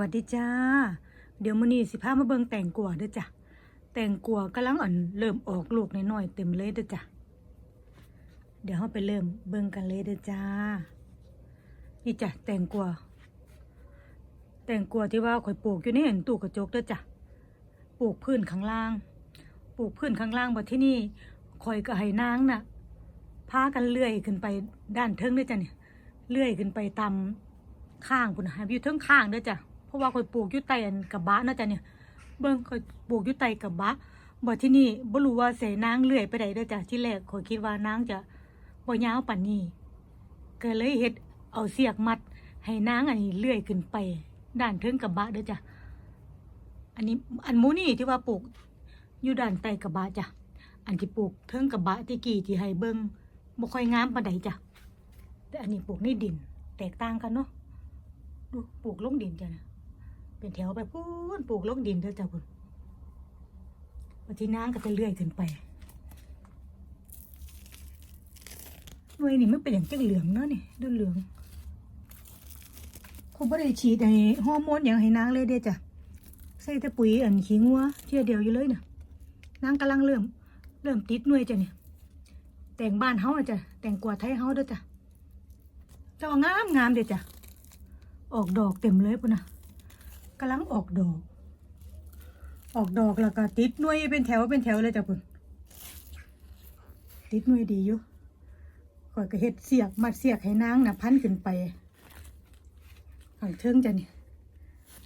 วัสดีจ้า เดี๋ยวมื้อนี้สิพามาเบิ่งแต่งกัวเด้อจ้ะ แต่งกัวกำลังอ่อนเริ่มออกลูกน้อยๆเต็มเลยเด้อจ้ะ เดี๋ยวเราไปเริ่มเบิ่งกันเลยเด้อจ้า นี่จ้ะแต่งกัว แต่งกัวที่ว่าข่อยปลูกอยู่ในเห็นตู้กระจกเด้อจ้ะ ปลูกพื้นข้างล่าง ปลูกพื้นข้างล่างบ่ที่นี่ข่อยก็ให้นางน่ะ พากันเลื่อยขึ้นไปด้านเทิงเด้อจ้ะเนี่ย เลื่อยขึ้นไปตามข้างพุ่นนะอยู่เทิงข้างเด้อจ้ะ ราะว่าข่อยปลูกอยู่ใต้อันกระบะนะจ้ะเนี่ย เบิ่งข่อยปลูกอยู่ใต้กระบะบ่ที่นี่บ่รู้ว่าเสนางเลื่อยไปไดเด้อจ้ะที่แรกข่อยคิดว่านางจะบ่ยาวปานนี้ก็เลยเฮ็ดเอาเสียกมัด ให้นางอันนี้เลื่อยขึ้นไป ด้านเทิงกระบะเด้อจ้ะอันนี้อันมูนี่ที่ว่าปลูกอยู่ด้านใต้กระบะจ้ะ อันที่ปลูกเทิงกระบะที่กี้ที่ให้เบิ่งบ่ค่อยงามปานใดจ้ะแต่อันนี้ปลูกในดิน แตกต่างกันเนาะดูปลูกลงดินจ้ะนะ เป็นแถวไปพูนปลูกลงดินเด้อจ้ะพุ่นวันที่น้ำก็จะเลื่อยขึ้นไปหน่วยนี่ไมันเป็นอย่างจังเหลืองเนาะนี่ดูเหลืองคงไม่ได้ฉีดไอ้ฮอร์โมนอย่างให้นางเลยเด้อจ้ะใส่แต่ปุ๋ยอันขี้งัวเที่ยเดียวอยู่เลยน่ะนางกำลังเริ่ม เริ่มติดหน่วยจ้ะเนี่ยแต่งบ้านเฮาจ้ะแต่งกวาดไทยเฮาเด้อจ้ะเจ้างามงามเด็ดจ้ะออกดอกเต็มเลยปุ่นนะำลังออกดอก ออกดอกแล้วก็ติดหน่วยเป็นแถวเป็นแถวเลยจ้ะปุ่นติดหน่วยดีอยู่ข่อยก็เฮ็ดเสียกมัดเสียกให้นางนะพันขึ้นไปข้างเทิงจ้ะนี่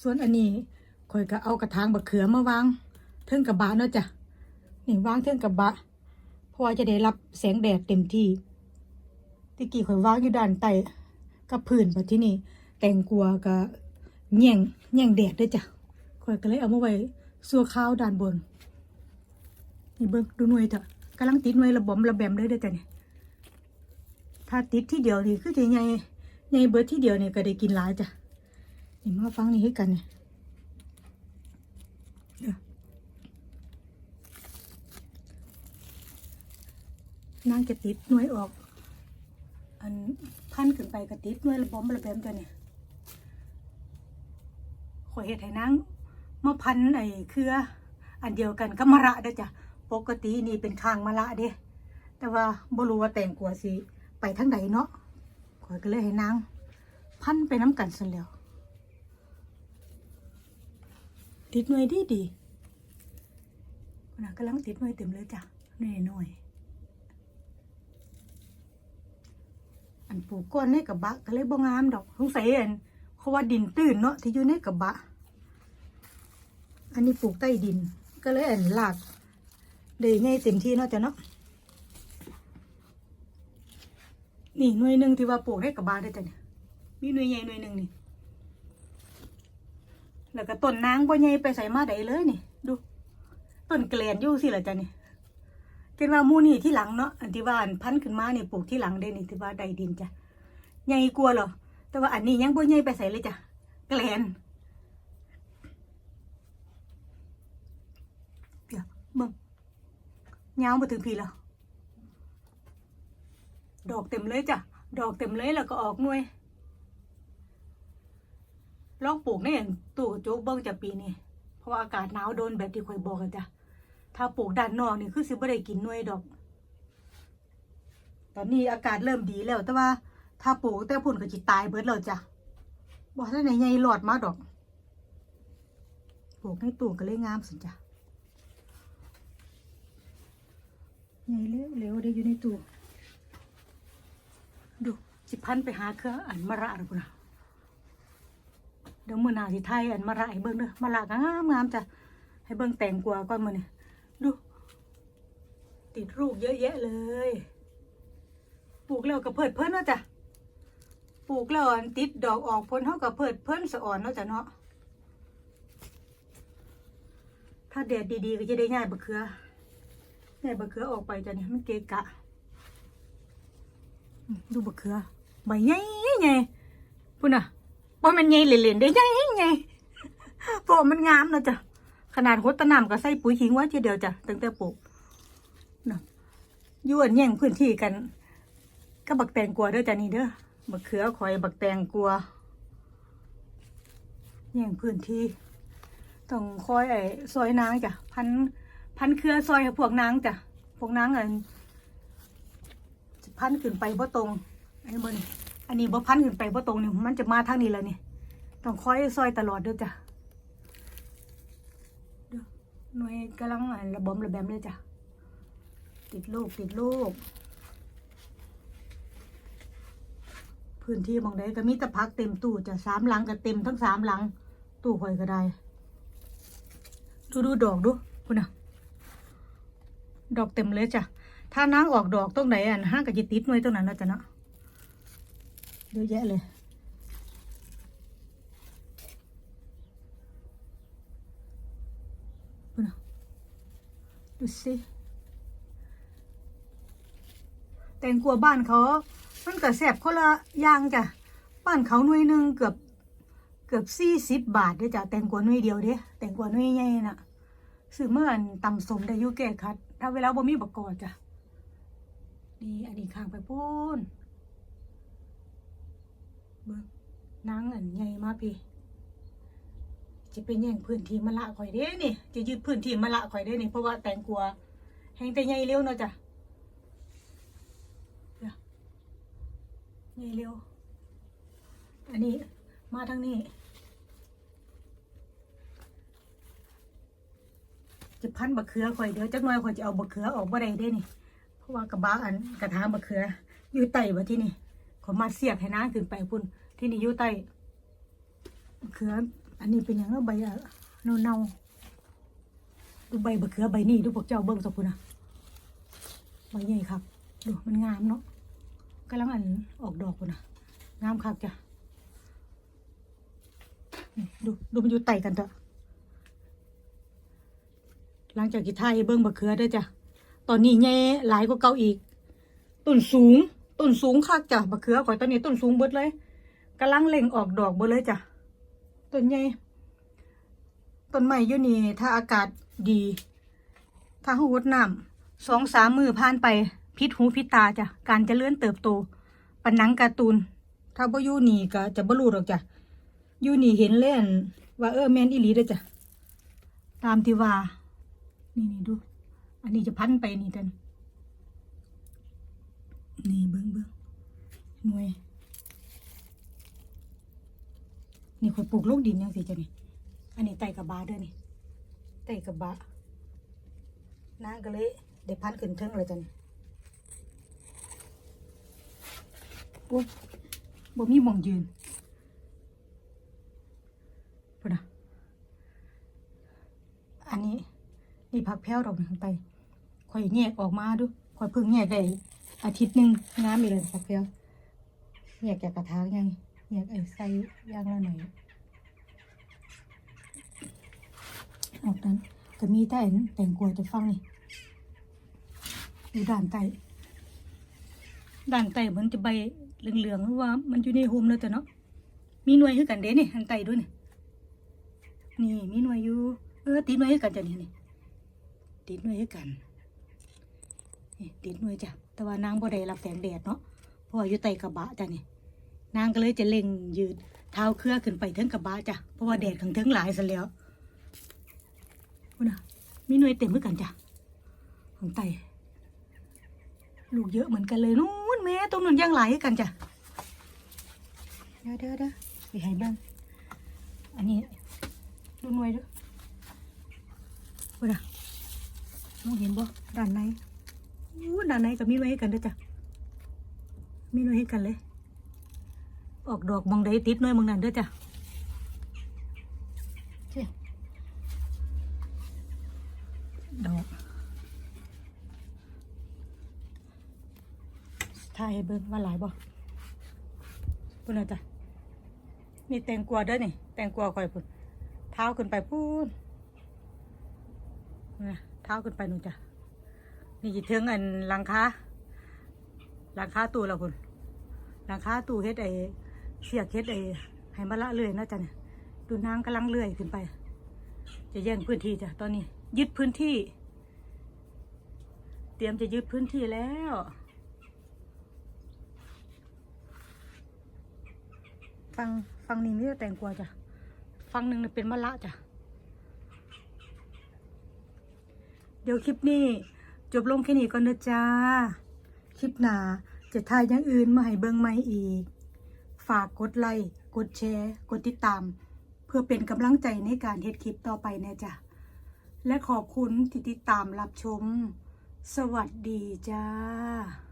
ส่วนอันนี้ข่อยก็เอากระถางบักเขือมาวางเทิงกระบะเนาะจ้ะนี่วางเทิงกระบะเพราะว่าจะได้รับแสงแดดเต็มที่ตะกี้ข่อยวางอยู่ด้านใต้กับพื้นแบบที่นี่แตงกัวกับ แย่งแย่งแดดได้จ้ะข่อยก็เลยเอามาไว้สัวข้าวด้านบน นี่เบิ้งดูหน่วยเถอะกำลังติดหน่วยระบมระแบมเลยเด้จ้ะเนี่ยถ้าติดที่เดียวนี่คือจะใหญ่ใหญ่เบิดที่เดียวเนี่ยก็ได้กินหลายจ้ะนี่มาฟังนี่ให้กันเนี่ยเด้อนางจะติดหน่วยออก อันพันขึ้นไปกระติดด้วยระบมระแบมตัวเนี่ย อยเห็ดให้นางมาพันไอ้เครือ อันเดียวกันก็มะระเด้อจ้ะปกตินี่เป็นข้างมะระเด้แต่ว่าบ่รู้ว่าแต่งกลัวสิไปทางใดเนาะขอยก็เลยให้นางพันไปน้ำกันซะแล้วติดหน่วยดีดีนะกำลังติดหน่วยเต็มเลยจ้ะหน่วยหน่อยอันปลูกก้อนในกระบะก็เลยบ่งามดอกสงสัยอันเขาว่าดินตื้นเนาะที่อยู่ในกระบะ อันนี้ปลูกใต้ดิน ก็เลยอันหลากได้ง่ายเต็มที่เนาะจ้ะเนาะนี่หน่วยหนึ่งที่ว่าปลูกในกระบะได้จ้ะเนี่ยมีหน่วยใหญ่หน่วยหนึ่งนี่แล้วก็ต้นนางบ่ใหญ่ไปใส่มาได้เลยนี่ ดูต้นเกลียนอยู่สิละจ้ะนี่เป็นว่ามูนี่ที่หลังเนาะอันที่ว่าอันพันขึ้นมาเนี่ยปลูกที่หลังเด้นี่ที่ว่าใดดินจ้ะใหญ่กลัวเหรอแต่ว่าอันนี้ยังบ่ใหญ่ไปใส่เลยจ้ะแกลนเดี๋ยวเบิ่ง ยาวมาถึงพี่แล้วดอกเต็มเลยจ้ะ ดอกเต็มเลยแล้วก็ออกหน่วย ลองปลูกในอย่างตู้กระจกเบิ่งจะปีนี้เพราะว่าอากาศหนาวโดนแบบที่ข่อยบอกกันจ้ะ ถ้าปลูกด้านนอกนี่คือสิบ่ได้กินหน่วยดอก ตอนนี้อากาศเริ่มดีแล้ว แต่ว่า ถ้าปลูกแต่พุ่นก็จิตายเบิดแล้วจ้ะบ่ทันได้ใหญ่หลอดมาดอก ปลูกในตู้ก็เลยงามสิจ้ะ ใหญ่เร็วเร็วได้อยู่ในตู้ดูสิพันไปหาเครืออันมะระหรือเปล่าเดี๋ยวมื้อนาสิไทยอันมะระให้เบิ่งเด้อมะระงามงามจ้ะให้เบิ่งแต่งกว่าก่อนมื้อนี้ดู ติดรูปเยอะแยะเลย ปลูกแล้วก็เพิดเพิ่นเนาะจ้ะปลูกแล้วอันติดดอกออกผลเท่ากับเพิดเพิ่นสะอ่อนเนาะจ้ะเนาะถ้าแดดดีๆก็จะได้ง่ายบะเขือ ง่ยบะเขือออกไปจ้ะเนี่ยมันเกะกะ ดูบะเขือใบใหญ่ใหญ่พุ่นน่ะว่ามันใหญ่เหลนๆได้ใหญ่ใหญ่เพราะมันงามนะจ้ะขนาดโคตรตะนำก็ใส่ปุ๋ยขิงไว้ทีเดียวจ้ะตั้งแต่ปลูกเนาะยวนแย่งพื้นที่กัน ก็บักแตงกลัวเด้อจ้ะนี่เด้อบักเขือคอยบักแตงกลัวแย่งพื้นที่ต้องคอยไอ้ซอยนางจ้ะพัน พันเครือซอยพวกนางจ้ะพวกนางอันพันขึ้นไปบ่ตรงอันนี้บ่นี่อันนี้บ่พันขึ้นไปบ่ตรงนี่มันจะมาทางนี้แล้วนี่ต้องคอยซอยตลอดเด้อจ้ะหน่วยกำลังอันระบอมระแบมเลยจ้ะติดลูกติดลูกพื้นที่มองใดก็มีต่พักเต็มตู้จะสามหลังก็เต็มทั้งสามหลัง ตู้ข่อยก็ได้ ดูดูดอกดูคุณน่ะ ดอกเต็มเลยจ้ะ ถ้านางออกดอกตรงไหนอะห้างก็จะติดหน่วยตรงนั้นแล้วจ้ะเนาะเยอะแยะเลยดูสิแตงกัวบ้านเขา มันก็แสบคนละอย่างจ้ะ บ้านเขาหน่วยหนึ่งเกือบเกือบสี่สิบบาทเด้จ้ะแตงกวาหน่วยเดียวเด้แตงกวาหน่วยใหญ่น่ะซื้อเมื่ออันตำสมได้ยุแก่คัด ถ้าเวลาบ่มีบักกอดจ้ะนี่อันนี้ข้างไปพูนเบิ่งนางอันใหญ่มากพี่ จะเป็นแย่งพื้นที่มาละข่อยเด้นี่ จะยึดพื้นที่มาละข่อยเด้นี่เพราะว่าแตงกัวแห้งแต่ใหญ่เร็วเนาะจ้ะนี่เร็ว อันนี้มาทางนี้ จะพันบักเขือข่อยเดี๋ยวจักหน่อยข่อยจะเอาบักเขือออกบ่ได้เด้นี่ เพราะว่ากระบะอันกระถางบักเขือ อยู่ใต้บ่ที่นี่ขอมาเสียบให้น้าขึ้นไปพุ่นที่นี่อยู่ใต้บักเขือ อันนี้เป็นหยังเนาะใบอะเน่าเน่าๆดูใบบักเขือใบนี้ดูพวกเจ้าเบิ่งสักพุ่นนะใบใหญ่ครับดูมันงามเนาะกำลังอันออกดอกอยู่นะงามคักจ้ะดูดูมันอยู่ไต่กันเถอะ หลังจากกีทายให้เบิ้งบะเขือเด้จ้ะ ตอนนี้แย่หลายกว่าเก่าอีก ต้นสูง ต้นสูงคักจ้ะบะเขือข่อยตอนนี้ต้นสูงเบิดเลยกำลังเล่งออกดอกเบิดเลยจ้ะ ต้นใหญ่ต้นไม้อยู่นี่ถ้าอากาศดี ถ้าหูวดน้ำสองสามมือผ่านไปพิษหูพิษตาจ้ะ การเจริญเติบโตปันหนังการ์ตูน ถ้าบ่อยู่นี่ก็จะบ่รู้หรอกจ้ะอยู่นี่เห็นเล่นว่าเออแมนอีหลีเด้จ้ะ ตามที่ว่า นี่นี่ดู อันนี้จะพันไปนี่ตันนี่เบิ้งเบิ้งหน่วย นี่คนปลูกลูกดินยังสิจ้ะนี่ อันนี้ไต่กระบาเด้อนี่ไต่กระบะนางก็เลยได้พันขึ้นเทิงเลยจ้ะนี่โอ้ยบ่มีหมองยืนพุ่นนะอันนี้ นี่ผักแพ้วดอกหนึ่งไปข่อยแยกออกมาดูข่อยเพิ่งแยกได้อาทิตย์หนึ่งงามอีเลยผักแพ้วแยกจากกระถางยังแยกไอ้ใส่ย่างละหน่อยออกนั้นก็มีแต่อันแต่งกล้วยจะฟังนี่อยู่ด้านใต้ด่านไต่เหมือนจะใบเหลืองๆหรือว่า มันอยู่ในโฮมแล้วแต่เนาะมีหน่วยคือกันเด้นี่หันไต่ด้วยนี่นี่มีหน่วยอยู่เออติดหน่วยคือกันจ้ะนี่นี่ ติดหน่วยคือกันนี่ติดหน่วยจ้ะแต่ว่านางบ่ได้รับแสงแดดเนาะเพราะว่าอยู่ใต้กระบะจ้ะนี่นางก็เลยจะเล็งยืดเท้าเครือขึ้นไปเทิงกระบะจ้ะเพราะว่าแดดข้างเทิงหลายซะแล้วพุ่นน่ะมีหน่วยเต็มคือกันจ้ะของไตลูกเยอะเหมือนกันเลยนู้นแม่ตรงนั้นยังหลายกันจ้ะเดี๋ยวเดี๋ยวเดี๋ยวไปให้บ้างอันนี้ดูหน่วยด้วยว่าน้ มองเห็นบ่ด้านในอู้ด้านในก็มีหน่วยให้กันด้วยจ้ะมีหน่วยให้กันเลย ออกดอกมองใดติดหน่วยมองนั้นด้อจ้ะเจ้ดอกถ่ายให้เบิ่งว่าหลายบ่พุ่นน่ะจ้ะนี่แตงกวาด้อนี่ แตงกวาข่อยพุ่นเท้าขึ้นไปพูนนะ ท้าขึ้นไปนู่นจ้ะนี่จิถึงอันหลังคาหลังคาตู้แล้วพุ่นหลังคาตู้เฮ็ดไอ้เสียกเฮ็ดไอ้ให้มาละเลื่อยนะจ้ะเนี่ยดูนางกำลังเลื่อยขึ้นไป จะแย่งพื้นที่จ้ะตอนนี้ ยึดพื้นที่ เตรียมจะยึดพื้นที่แล้วฟังฟังนี่มีแต่แตงกวาจ้ะฟังหนึ่งเป็นมะละจ้ะ เดี๋ยวคลิปนี้ จบลงแค่นี้ก่อนนะจ้า คลิปหน้าจะถ่ายอย่างอื่นมาให้เบิ่งใหม่อีก ฝากกดไลค์ กดแชร์ กดติดตาม เพื่อเป็นกำลังใจในการเฮ็ดคลิปต่อไปนะจ้ะ และขอบคุณที่ติดตามรับชม สวัสดีจ้า